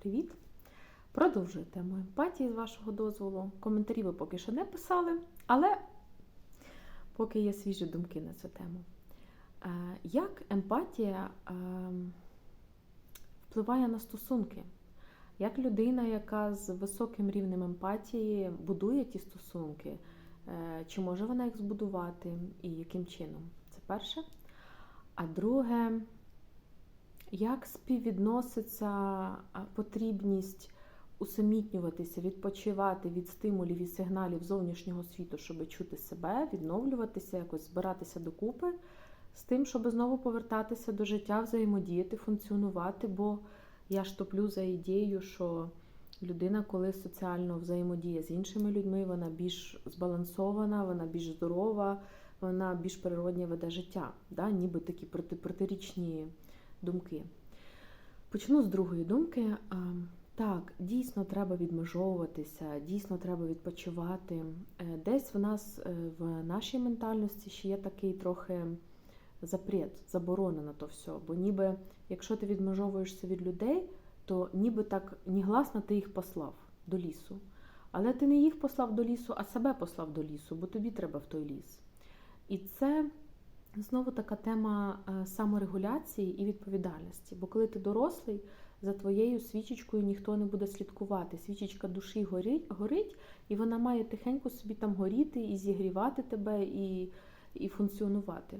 Привіт! Продовжую тему емпатії з вашого дозволу. Коментарі ви поки що не писали, але поки є свіжі думки на цю тему. Е, Як емпатія е, впливає на стосунки? Як людина, яка з високим рівнем емпатії будує ті стосунки, Е, чи може вона їх збудувати і яким чином? Це перше. А друге, як співвідноситься потрібність усамітнюватися, відпочивати від стимулів і сигналів зовнішнього світу, щоб чути себе, відновлюватися, якось збиратися докупи, з тим, щоб знову повертатися до життя, взаємодіяти, функціонувати, бо я ж топлю за ідеєю, що людина, коли соціально взаємодіє з іншими людьми, вона більш збалансована, вона більш здорова, вона більш природнє веде життя, да? ніби такі проти, протирічні думки. Почну з другої думки. Так, дійсно треба відмежовуватися, дійсно треба відпочивати. Е, Десь в нас е, в нашій ментальності ще є такий трохи запрет, заборона на то все. Бо ніби якщо ти відмежовуєшся від людей, то ніби так негласно ти їх послав до лісу. Але ти не їх послав до лісу, а себе послав до лісу, бо тобі треба в той ліс. І це знову така тема е, саморегуляції і відповідальності. Бо коли ти дорослий, за твоєю свічечкою ніхто не буде слідкувати. Свічечка душі горить, горить і вона має тихенько собі там горіти і зігрівати тебе, і, і функціонувати.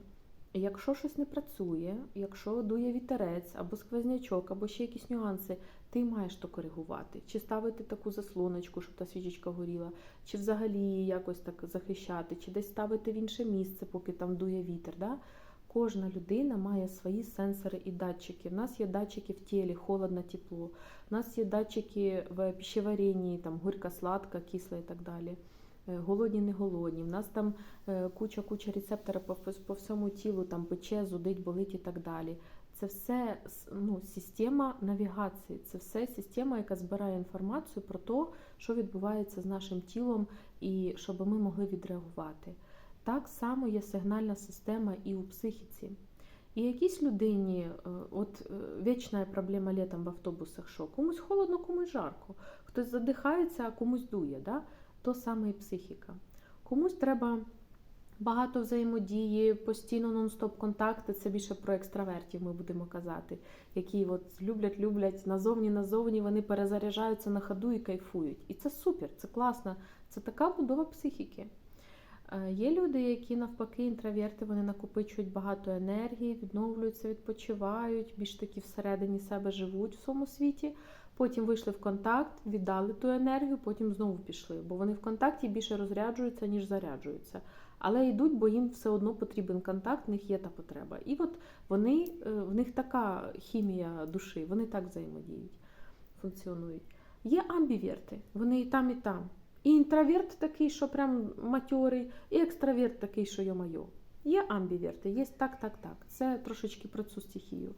Якщо щось не працює, якщо дує вітерець або сквознячок, або ще якісь нюанси, ти маєш то коригувати, чи ставити таку заслоночку, щоб та свічечка горіла, чи взагалі її якось так захищати, чи десь ставити в інше місце, поки там дує вітер. Да? Кожна людина має свої сенсори і датчики. У нас є датчики в тілі, холодно, тепло. У нас є датчики в пищеваренні, там горька, сладка, кисла і так далі. Е, Голодні, не голодні. У нас там куча-куча рецепторів по, по всьому тілу, там пече, зудить, болить і так далі. Це все ну, система навігації, це все система, яка збирає інформацію про те, що відбувається з нашим тілом, і щоб ми могли відреагувати. Так само є сигнальна система і у психіці. І якійсь людині, от вічна проблема літом в автобусах, що комусь холодно, комусь жарко, хтось задихається, а комусь дує. Да? То саме і психіка. Комусь треба багато взаємодії, постійно нон-стоп контакти. Це більше про екстравертів, ми будемо казати, які от люблять, люблять назовні, назовні, вони перезаряджаються на ходу і кайфують. І це супер, це класно. Це така будова психіки. Є люди, які навпаки інтроверти, вони накопичують багато енергії, відновлюються, відпочивають, більш таки всередині себе живуть в своєму світі. Потім вийшли в контакт, віддали ту енергію, потім знову пішли. Бо вони в контакті більше розряджуються, ніж заряджуються. Але йдуть, бо їм все одно потрібен контакт, в них є та потреба. І от вони, в них така хімія душі, вони так взаємодіють, функціонують. Є амбіверти, вони і там, і там. І інтроверт такий, що прям матьорий, і екстраверт такий, що йо-майо. Є амбіверти, є так, так, так. Це трошечки про цю стихію.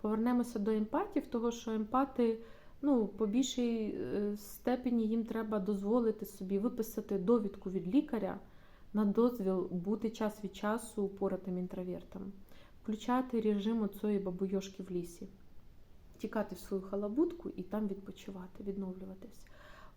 Повернемося до емпатів, того що емпати ну, по більшій степені їм треба дозволити собі виписати довідку від лікаря на дозвіл бути час від часу упоратим інтровертом, включати режим оцої бабуйошки в лісі, тікати в свою халабутку і там відпочивати, відновлюватись.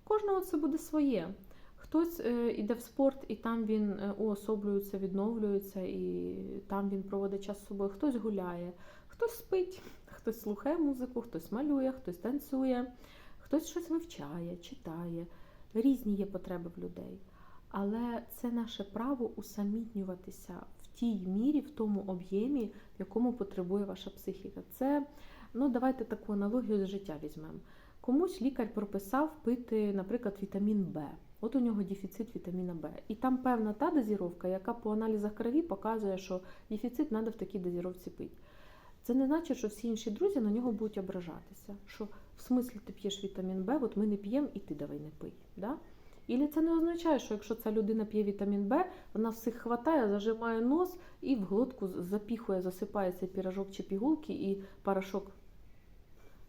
Кожного це буде своє. Хтось йде в спорт, і там він уособлюється, відновлюється, і там він проводить час з собою. Хтось гуляє, хтось спить, хтось слухає музику, хтось малює, хтось танцює, хтось щось вивчає, читає. Різні є потреби в людей. Але це наше право усамітнюватися в тій мірі, в тому об'ємі, в якому потребує ваша психіка. Це, ну, давайте таку аналогію з життя візьмемо. Комусь лікар прописав пити, наприклад, вітамін Б. От у нього дефіцит вітаміна Б. І там певна та дозіровка, яка по аналізах крові показує, що дефіцит треба в такій дозіровці пити. Це не значить, що всі інші друзі на нього будуть ображатися. Що в смислі ти п'єш вітамін Б, от ми не п'ємо і ти давай не пий. Да? І це не означає, що якщо ця людина п'є вітамін Б, вона всіх хватає, зажимає нос і в глотку запіхує, засипає цей пірожок чи пігулки, і порошок.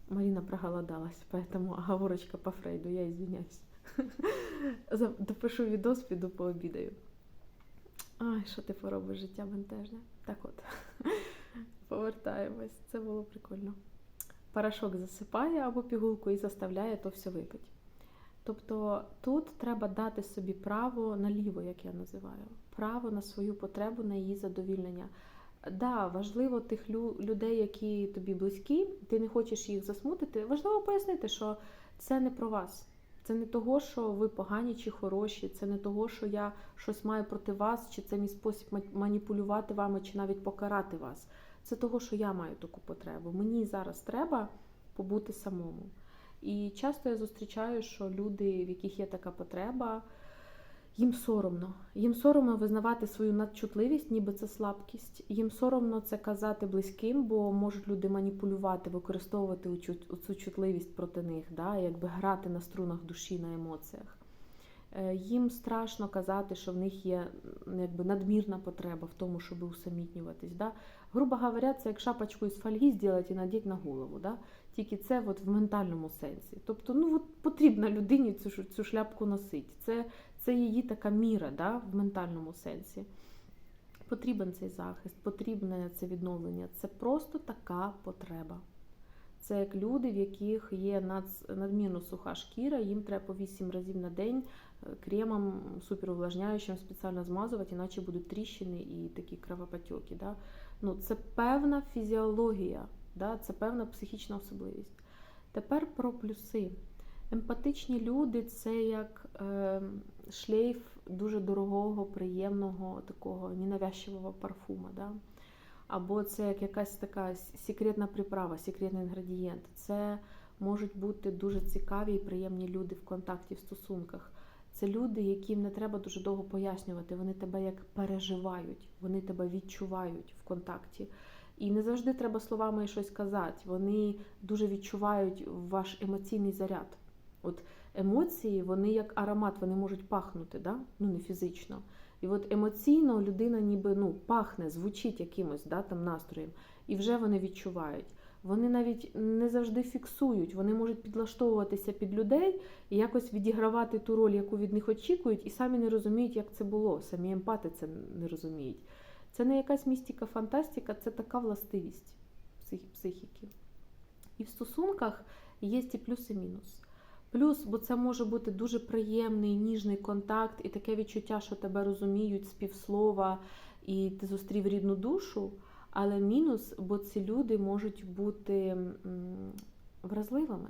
Марина проголодалась, поэтому оговорочка по Фрейду, я извиняюсь. Допишу відос, піду пообідаю. Ай, що ти поробиш життя бентежне? Так от, повертаємось, це було прикольно. порошок засипає або пігулку і заставляє то все випити. Тобто тут треба дати собі право наліво, як я називаю, право на свою потребу, на її задовільнення. Да, важливо тих людей, які тобі близькі, ти не хочеш їх засмутити. Важливо пояснити, що це не про вас. Це не того, що ви погані чи хороші, це не того, що я щось маю проти вас, чи це мій спосіб маніпулювати вами, чи навіть покарати вас. Це того, що я маю таку потребу. Мені зараз треба побути самому. І часто я зустрічаю, що люди, в яких є така потреба, їм соромно. Їм соромно визнавати свою надчутливість, ніби це слабкість. Їм соромно це казати близьким, бо можуть люди маніпулювати, використовувати цю чутливість проти них, да, якби грати на струнах душі, на емоціях. Е, Їм страшно казати, що в них є якби надмірна потреба в тому, щоб усамітнюватись. Да? Грубо говоря, це як шапочку із фольги зробити і надіти на голову. Да? Тільки це от в ментальному сенсі. Тобто, ну от потрібно людині цю, цю шляпку носити. Це, це її така міра да? в ментальному сенсі. Потрібен цей захист, потрібне це відновлення. Це просто така потреба. Це як люди, в яких є надмірно суха шкіра, їм треба по 8 разів на день кремом суперувлажняючим спеціально змазувати, іначе будуть тріщини і такі кровопотеки. Да? Ну, це певна фізіологія, да? це певна психічна особливість. Тепер про плюси. Емпатичні люди це як е, шлейф дуже дорогого, приємного, такого ненавязчивого парфума. Да? Або це як якась така секретна приправа, секретний інгредієнт. Це можуть бути дуже цікаві і приємні люди в контакті, в стосунках. Це люди, яким не треба дуже довго пояснювати. Вони тебе як переживають, вони тебе відчувають в контакті. І не завжди треба словами щось казати. Вони дуже відчувають ваш емоційний заряд. От емоції, вони як аромат, вони можуть пахнути, да? ну не фізично. І от емоційно людина ніби ну, пахне, звучить якимось да, там настроєм, і вже вони відчувають. Вони навіть не завжди фіксують, вони можуть підлаштовуватися під людей і якось відігравати ту роль, яку від них очікують, і самі не розуміють, як це було. Самі емпати це не розуміють. Це не якась містика, фантастика, це така властивість психіки. І в стосунках є і плюс, і мінус. Плюс, бо це може бути дуже приємний, ніжний контакт, і таке відчуття, що тебе розуміють з півслова, і ти зустрів рідну душу. Але мінус, бо ці люди можуть бути вразливими.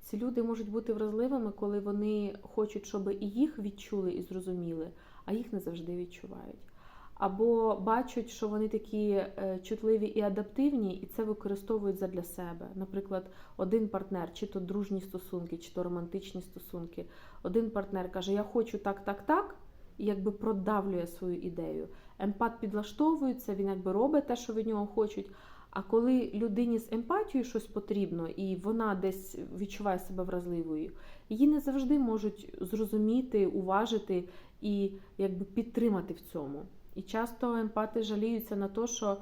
Ці люди можуть бути вразливими, коли вони хочуть, щоб і їх відчули і зрозуміли, а їх не завжди відчувають. Або бачать, що вони такі е, чутливі і адаптивні, і це використовують задля себе. Наприклад, один партнер, чи то дружні стосунки, чи то романтичні стосунки. Один партнер каже: Я хочу так, так, так, і якби продавлює свою ідею. Емпат підлаштовується, він якби робить те, що від нього хочуть. А коли людині з емпатією щось потрібно, і вона десь відчуває себе вразливою, її не завжди можуть зрозуміти, уважити і якби підтримати в цьому. І часто емпати жаліються на те, що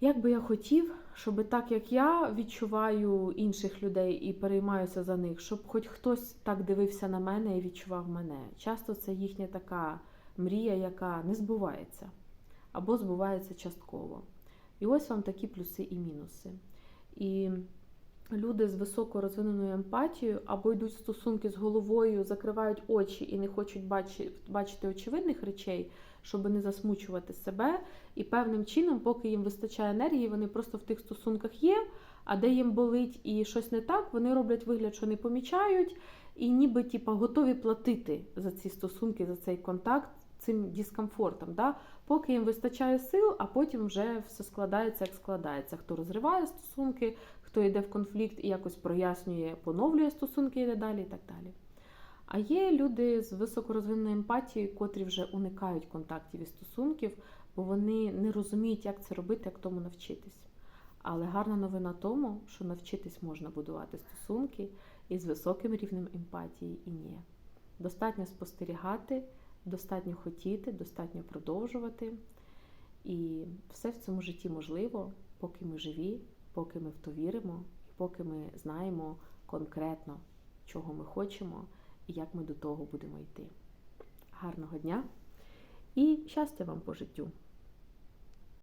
як би я хотів, щоб так як я відчуваю інших людей і переймаюся за них, щоб хоч хтось так дивився на мене і відчував мене. Часто це їхня така мрія, яка не збувається або збувається частково. І ось вам такі плюси і мінуси. І люди з високо розвиненою емпатією або йдуть в стосунки з головою, закривають очі і не хочуть бачити, очевидних речей, щоб не засмучувати себе. І певним чином, поки їм вистачає енергії, вони просто в тих стосунках є. А де їм болить і щось не так, вони роблять вигляд, що не помічають, і ніби типа, готові платити за ці стосунки, за цей контакт цим дискомфортом. Да? Поки їм вистачає сил, а потім вже все складається, як складається. Хто розриває стосунки, хто йде в конфлікт і якось прояснює, поновлює стосунки йде далі, і так далі. А є люди з високорозвиненою емпатією, котрі вже уникають контактів і стосунків, бо вони не розуміють, як це робити, як тому навчитись. Але гарна новина тому, що навчитись можна будувати стосунки із високим рівнем емпатії і ні. Достатньо спостерігати, достатньо хотіти, достатньо продовжувати. І все в цьому житті можливо, поки ми живі, поки ми в то віримо, і поки ми знаємо конкретно, чого ми хочемо і як ми до того будемо йти. Гарного дня і щастя вам по життю!